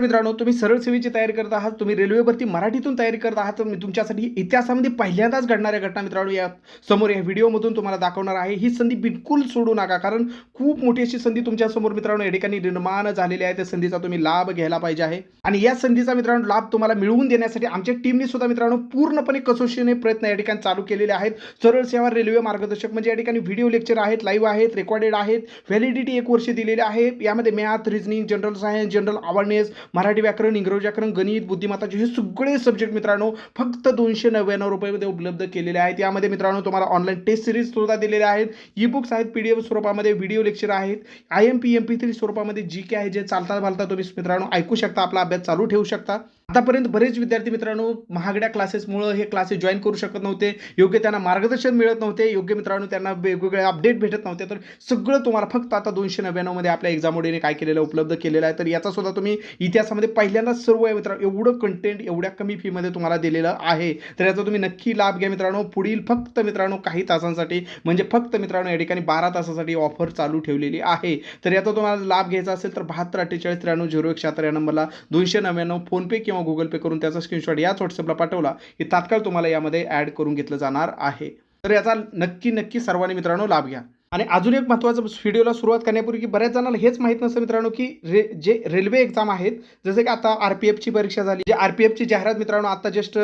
मित्रांनो तुम्ही सरळ सेवेची तयारी करत आहात तुम्ही रेल्वे भरती मराठीतून तयारी करत आहात मी तुमच्यासाठी इतिहासामध्ये पहिल्यांदाच घडणाऱ्या घटना मित्रांनो या समोर या व्हिडिओमधून तुम्हाला दाखवणार आहे. ही संधी बिलकुल सोडू नका कारण खूप मोठी अशी संधी तुमच्यासमोर मित्रांनो या ठिकाणी निर्माण झालेली आहे. त्या संधीचा तुम्ही लाभ घ्यायला पाहिजे आहे. आणि या संधीचा मित्रांनो लाभ तुम्हाला मिळवून देण्यासाठी आमच्या टीमने सुद्धा मित्रांनो पूर्णपणे कसोशीने प्रयत्न या ठिकाणी चालू केलेले आहेत. सरळ सेवा रेल्वे मार्गदर्शक म्हणजे या ठिकाणी व्हिडिओ लेक्चर आहेत लाईव्ह आहेत रेकॉर्डेड आहेत व्हॅलिडिटी एक वर्ष दिलेले आहे. यामध्ये math reasoning general science general awareness Marathi व्याकरण इंग्रजी व्याकरण गणित बुद्धिमत्ताचे हे सगळे सब्जेक्ट मित्रांनो फक्त दोनशे नव्याण्णव रुपयामध्ये उपलब्ध केलेले आहेत. यामध्ये मित्रांनो तुम्हाला ऑनलाईन टेस्ट सिरीज सुद्धा दिलेल्या आहेत. ई बुक्स आहेत पी डी एफ स्वरूपामध्ये व्हिडिओ लेक्चर आहेत. I M P M P three स्वरूपामध्ये जी के आहे जे चालता चालता तुम्ही मित्रांनो ऐकू शकता आपला अभ्यास चालू ठेवू शकता. आतापर्यंत बरेच विद्यार्थी मित्रांनो महागड्या क्लासेसमुळं हे क्लासेस जॉईन करू शकत नव्हते. योग्य त्यांना मार्गदर्शन मिळत नव्हते. योग्य मित्रांनो त्यांना वेगवेगळे अपडेट भेटत नव्हते. तर सगळं तुम्हाला फक्त आता दोनशे नव्याण्णवमध्ये आपल्या एक्झामोडीने काय केलेलं उपलब्ध केलेलं आहे. तर याचा सुद्धा तुम्ही इतिहासामध्ये पहिल्यांदाच सर्व आहे मित्रांनो एवढं कंटेंट एवढ्या कमी फीमध्ये तुम्हाला दिलेलं आहे. तर याचा तुम्ही नक्की लाभ घ्या मित्रांनो. पुढील फक्त मित्रांनो काही तासांसाठी म्हणजे फक्त मित्रांनो या ठिकाणी बारा तासासाठी ऑफर चालू ठेवलेली आहे. तर याचा तुम्हाला लाभ घ्यायचा असेल तर बहात्तर अठ्ठेचाळीस त्र्याण्णव झिरो एक शहात्तर या नंबरला दोनशे नव्याण्णव फोनपे किंवा गुगल पे करून त्याचा स्क्रीनशॉट याच व्हॉट्सअपला पाठवला की तात्काळ तुम्हाला यामध्ये ॲड करून घेतलं जाणार आहे. तर याचा नक्की नक्की सर्वांनी मित्रांनो लाभ घ्या. आणि अजून एक महत्त्वाचं व्हिडिओला सुरुवात करण्यापूर्वी की बऱ्याच जणांना हेच माहीत नसतं मित्रांनो की रे जे रेल्वे एक्झाम आहेत जसं की आता आर पी एफची परीक्षा झाली जे आर पी एफची जाहिरात मित्रांनो आता जस्ट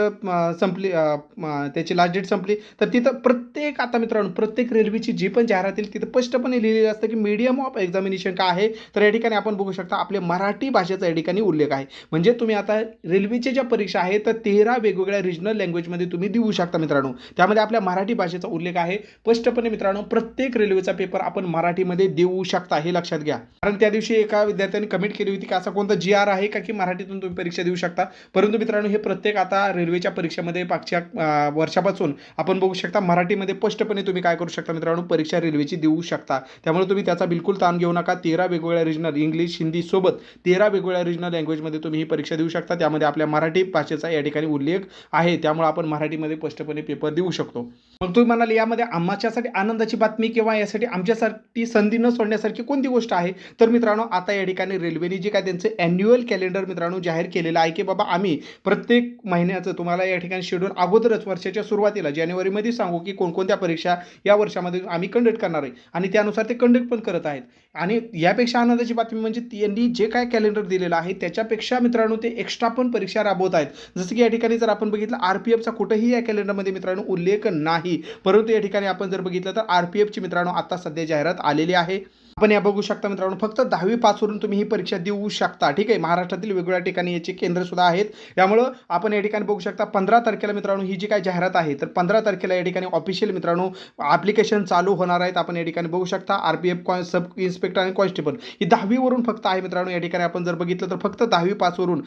संपली त्याची लास्ट डेट संपली. तर तिथं प्रत्येक आता मित्रांनो प्रत्येक रेल्वेची जी पण जाहिरात येईल तिथं स्पष्टपणे लिहिलेलं असतं की मीडियम ऑफ एक्झामिनेशन काय आहे तर या ठिकाणी आपण बघू शकता आपल्या मराठी भाषेचा या ठिकाणी उल्लेख आहे. म्हणजे तुम्ही आता रेल्वेच्या ज्या परीक्षा आहेत तर तेरा वेगवेगळ्या रिजनल लँग्वेजमध्ये तुम्ही देऊ शकता मित्रांनो. त्यामध्ये आपल्या मराठी भाषेचा उल्लेख आहे. स्पष्टपणे मित्रांनो प्रत्येक रेल्वे रेल्वेचा पेपर आपण मराठीमध्ये देऊ शकता हे लक्षात घ्या. कारण त्या दिवशी एका विद्यार्थ्याने कमेंट केली होती की असा कोणता जी आर आहे का की मराठीतून तुम्ही परीक्षा देऊ शकता. परंतु मित्रांनो हे प्रत्येक आता रेल्वेच्या परीक्षेमध्ये मागच्या वर्षापासून आपण बघू शकता मराठीमध्ये स्पष्टपणे तुम्ही काय करू शकता मित्रांनो परीक्षा रेल्वेची देऊ शकता. त्यामुळे तुम्ही त्याचा बिलकुल ताण घेऊ नका. तेरा वेगवेगळ्या रिजनल इंग्लिश हिंदी सोबत तेरा वेगवेगळ्या रिजनल लँग्वेजमध्ये तुम्ही ही परीक्षा देऊ शकता. त्यामध्ये आपल्या मराठी भाषेचा या ठिकाणी उल्लेख आहे. त्यामुळे आपण मराठीमध्ये स्पष्टपणे पेपर देऊ शकतो. मग तुम्ही म्हणाल यामध्ये आम्हाच्यासाठी आनंदाची बातमी किंवा यासाठी आमच्यासाठी संधी न सोडण्यासारखी कोणती गोष्ट आहे? तर मित्रांनो आता या ठिकाणी रेल्वेने जे काय त्यांचं अॅन्युअल कॅलेंडर मित्रांनो जाहीर केलेलं आहे की बाबा आम्ही प्रत्येक महिन्याचं तुम्हाला या ठिकाणी शेड्यूल अगोदरच वर्षाच्या सुरुवातीला जानेवारीमध्ये सांगू की कोणकोणत्या परीक्षा या वर्षामध्ये आम्ही कंडक्ट करणार आहे. आणि त्यानुसार ते कंडक्ट पण करत आहेत. आणि यापेक्षा आनंदाची बातमी म्हणजे त्यांनी जे काय कॅलेंडर दिलेलं आहे त्याच्यापेक्षा मित्रांनो ते एक्स्ट्रा पण परीक्षा राबवत आहेत. जसं की या ठिकाणी जर आपण बघितलं आर पी एफचा कुठंही या कॅलेंडरमध्ये मित्रांनो उल्लेख नाही. परंतु या ठिकाणी आपण जर बघितलं तर आर पी एफची मित्रांनो आता सध्या जाहिरात आलेली आहे. आपण या बघू शकता मित्रांनो फक्त दहावी पासवरून तुम्ही ही परीक्षा देऊ शकता. ठीक आहे? महाराष्ट्रातील वेगवेगळ्या ठिकाणी याची केंद्र सुद्धा आहेत. त्यामुळं आपण या ठिकाणी बघू शकता पंधरा तारखेला मित्रांनो ही जी काय जाहिरात आहे तर पंधरा तारखेला या ठिकाणी ऑफिशियल मित्रांनो ॲप्लिकेशन चालू होणार आहेत. आपण या ठिकाणी बघू शकता R P F con sub inspector आणि कॉन्स्टेबल ही दहावीवरून फक्त आहे मित्रांनो या ठिकाणी आपण जर बघितलं तर फक्त दहावी पासवरून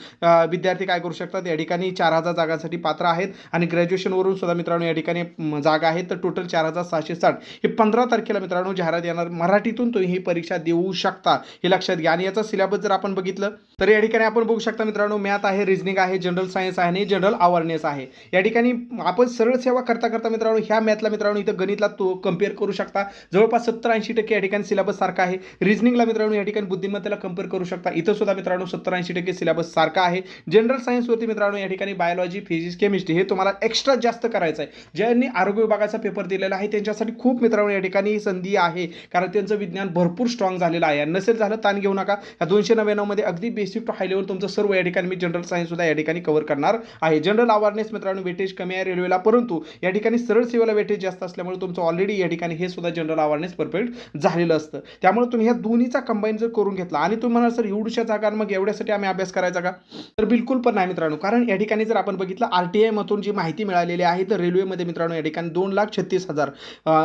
विद्यार्थी काय करू शकतात? या ठिकाणी चार हजार जागांसाठी पात्र आहेत आणि ग्रॅज्युएशनवरून सुद्धा मित्रांनो या ठिकाणी जागा आहेत. तर टोटल चार हजार सहाशे साठ. हे पंधरा तारखेला मित्रांनो जाहिरात येणार. मराठीतून तुम्ही ही परीक्षा देऊ शकता. हे लक्षात घ्या. आणि याचा सिलेबस जर आपण बघितलं तर या ठिकाणी आपण बघू शकता मित्रांनो मॅथ आहे रिजनिंग आहे जनरल सायन्स आहे आणि जनरल अवेअरनेस आहे. या ठिकाणी आपण सरळ सेवा करता करता मित्रांनो ह्या मॅथला मित्रांनो इथं गणितला तो कंपेअर करू शकता. जवळपास सत्तर ऐंशी टक्के या ठिकाणी सिलेबस सारखा आहे. रिजनिंगला मित्रांनो या ठिकाणी बुद्धिमत्तेला कंपेअर करू शकता. इथं सुद्धा मित्रांनो सत्तर ऐंशी टक्के सिलेबस सारखा आहे. जनरल सायन्सवरती मित्रांनो या ठिकाणी बायोलॉजी फिजिक्स केमिस्ट्री हे तुम्हाला एक्स्ट्रा जास्त करायचं आहे. ज्यांनी आरोग्य विभागाचा पेपर दिलेला आहे त्यांच्यासाठी खूप मित्रांनो या ठिकाणी ही संधी आहे. कारण त्यांचं विज्ञान भर भरपूर स्ट्रॉंग झालेला आहे. नसेल झालं ताण घेऊ नका. या दोनशे नव्याण्णवमध्ये अगदी बेसिक टू हाय लेवल तुमचं सर्व या ठिकाणी मी जनरल सायन्स सुद्धा या ठिकाणी कव्हर करणार आहे. जनरल अवेअरनेस मित्रांनो वेटेज कमी आहे रेल्वेला परंतु या ठिकाणी सरळ सेवेला वेटेज जास्त असल्यामुळे तुमचं ऑलरेडी या ठिकाणी हे सुद्धा जनरल अवेअरनेस परफेक्ट झालेलं असतं. त्यामुळे तुम्ही ह्या दोन्हीचा कंबाईन जर करून घेतला आणि तुम्ही म्हणाल सर एवढ्याशा जागा मग एवढ्यासाठी आम्ही अभ्यास करायचा का? तर बिलकुल पण नाही मित्रांनो. कारण या ठिकाणी जर आपण बघितलं आर टी आयमधून जी माहिती मिळालेली आहे तर रेल्वेमध्ये मित्रांनो या ठिकाणी दोन लाख छत्तीस हजार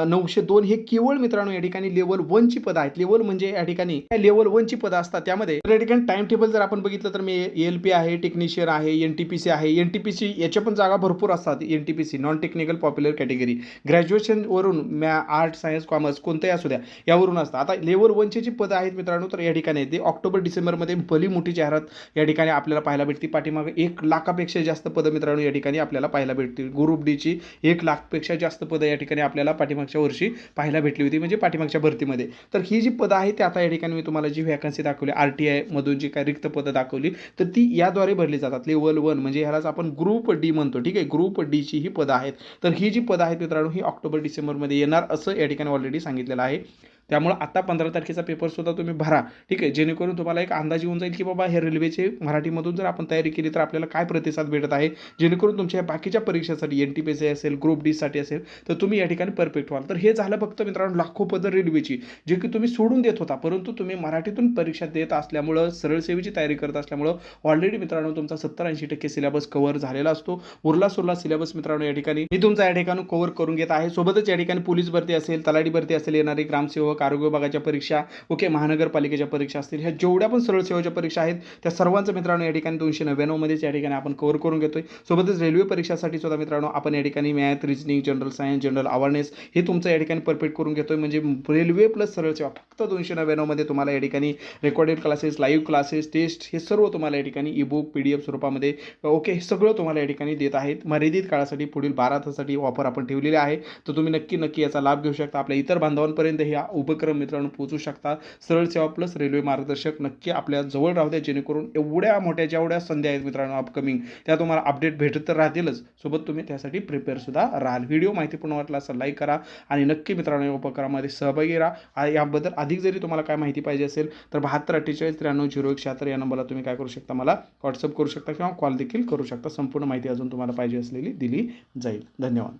नऊशे दोन हे केवळ मित्रांनो या ठिकाणी लेवल वनची पद आहेत. लेवल म्हणजे या ठिकाणी लेवल वनची पदं असतात. त्यामध्ये तर या ठिकाणी टाइम टेबल जर आपण बघितलं तर मी एल पी आहे टेक्निशियन आहे एन टी पी सी आहे. एन टी पी सी याच्या पण जागा भरपूर असतात. N T P C non technical popular category ग्रॅज्युएशनवरून मॅ आर्ट सायन्स कॉमर्स कोणत्याही असू द्या यावरून असतात आता लेवल वनची जी पदं आहेत मित्रांनो तर या ठिकाणी ते ऑक्टोबर डिसेंबरमध्ये भली मोठी जाहिरात या ठिकाणी आपल्याला पाहायला भेटते. पाठीमागे एक लाखापेक्षा जास्त पदं मित्रांनो या ठिकाणी आपल्याला पाहायला भेटतील. ग्रुप डीची एक लाखपेक्षा जास्त पदं या ठिकाणी आपल्याला पाठीमागच्या वर्षी पाहायला भेटली होती म्हणजे पाठीमागच्या भरतीमध्ये. तर ही जी पदं आहेत ते आता या ठिकाणी मी तुम्हाला जी व्हॅकन्सी दाखवली आर टी आयमधून जी काय रिक्त रिक्त पदं दाखवली तर ती याद्वारे भरली जातात. लेवल वन म्हणजे ह्यालाच आपण ग्रुप डी म्हणतो ठीक आहे? ग्रुप डीची ही पदं आहेत. तर ही जी पदं आहेत मित्रांनो ही ऑक्टोबर डिसेंबरमध्ये येणार असं या ठिकाणी ऑलरेडी सांगितलेलं आहे. त्यामुळं आता पंधरा तारखेचा पेपरसुद्धा तुम्ही भरा. ठीक आहे? जेणेकरून तुम्हाला एक अंदाज येऊन जाईल की बाबा हे रेल्वेचे मराठीमधून जर आपण तयारी केली तर आपल्याला काय प्रतिसाद भेटत आहे? जेणेकरून तुमच्या या बाकीच्या परीक्षेसाठी एन टी पी सी असेल ग्रुप डीसाठी असेल तर तुम्ही या ठिकाणी परफेक्ट व्हाल तर हे झालं फक्त मित्रांनो लाखो पद रेल्वेची जे की तुम्ही सोडून देत होता. परंतु तुम्ही मराठीतून परीक्षा देत असल्यामुळं सरळ सेवेची तयारी करत असल्यामुळं ऑलरेडी मित्रांनो तुमचा सत्तर ऐंशी टक्के सिलेबस कव्हर झालेला असतो. उरला सुरला सिलेबस मित्रांनो या ठिकाणी. मी तुमचा या ठिकाणी कव्हर करून घेत आहे. सोबतच या ठिकाणी पोलीस भरती असेल तलाठी भरती असेल येणारे ग्रामसेवक आरोग्य विभागाच्या परीक्षा ओके महानगरपालिकेच्या परीक्षा असतील. ह्या जेवढ्या पण सरळ सेवेच्या परीक्षा आहेत त्या सर्वांचं मित्रांनो या ठिकाणी दोनशे नव्याण्णवमध्येच या ठिकाणी आपण कव्हर करून घेतोय. सोबतच रेल्वे परीक्षासाठी सुद्धा मित्रांनो आपण या ठिकाणी math reasoning general science general awareness हे तुमचं या ठिकाणी परफेक्ट करून घेतोय. म्हणजे रेल्वे प्लस सरळ सेवा फक्त दोनशे नव्याण्णवमध्ये तुम्हाला या ठिकाणी recorded classes live classes test हे सर्व तुम्हाला या ठिकाणी e book P D F स्वरूपामध्ये ओके हे सगळं तुम्हाला या ठिकाणी देत आहेत. मर्यादित काळासाठी पुढील बारा तासासाठी ऑफर आपण ठेवलेली आहे. तर तुम्ही नक्की नक्की याचा लाभ घेऊ शकता. आपल्या इतर बांधवांपर्यंत हे उपक्रम मित्रांनो पोहोचू शकता. सरळ सेवा प्लस रेल्वे मार्गदर्शक नक्की आपल्या जवळ राहू द्या जेणेकरून एवढ्या मोठ्या जेवढ्या संधी आहेत मित्रांनो अपकमिंग त्या तुम्हाला अपडेट भेटत तर राहतीलच. सोबत तुम्ही त्यासाठी प्रिपेअर सुद्धा राहाल. व्हिडिओ माहितीपूर्ण वाटला असं लाईक करा आणि नक्की मित्रांनो या उपक्रमामध्ये सहभागी राहा. याबद्दल अधिक जरी तुम्हाला काय माहिती पाहिजे असेल तर बहात्तर अठ्ठेचाळीस त्र्याण्णव झिरो एक शहात्तर या नंबरला तुम्ही काय करू शकता? मला व्हॉट्सअप करू शकता किंवा कॉल देखील करू शकता. संपूर्ण माहिती अजून तुम्हाला पाहिजे असलेली दिली जाईल. धन्यवाद.